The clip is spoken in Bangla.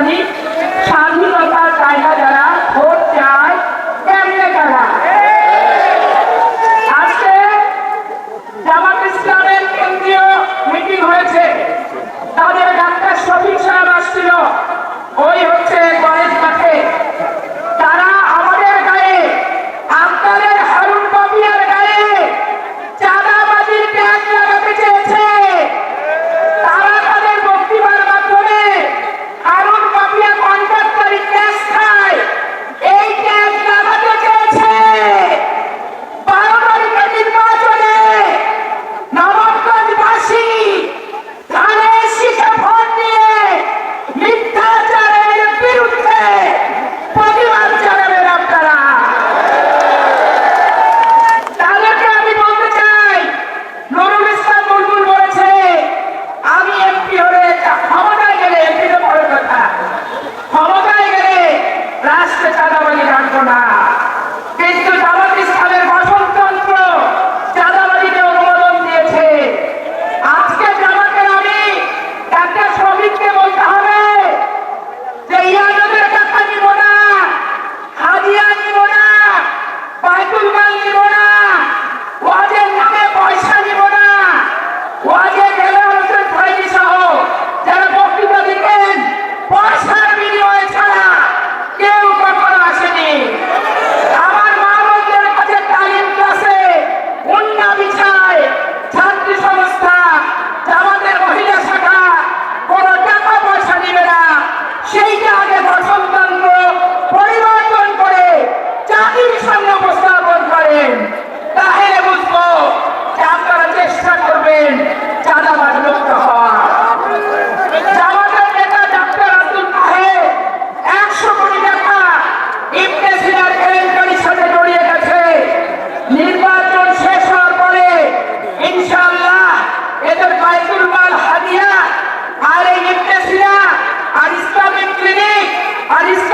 আমি না সেইটা আগে গঠনতন্ত্র পরিবর্তন করে জাতির সামনে উপস্থাপন করেন। তাহলে বুঝব আপনারা চেষ্টা করবেন চাঁদাবাদ মুক্ত হওয়া নেতা ডাক্তার আব্দুল তাহে একশো কোটি জড়িয়ে গেছে। নির্বাচন শেষ হওয়ার পরে ইনশাল্লাহ এদের বাইতুল মাল হাদিয়া হারিস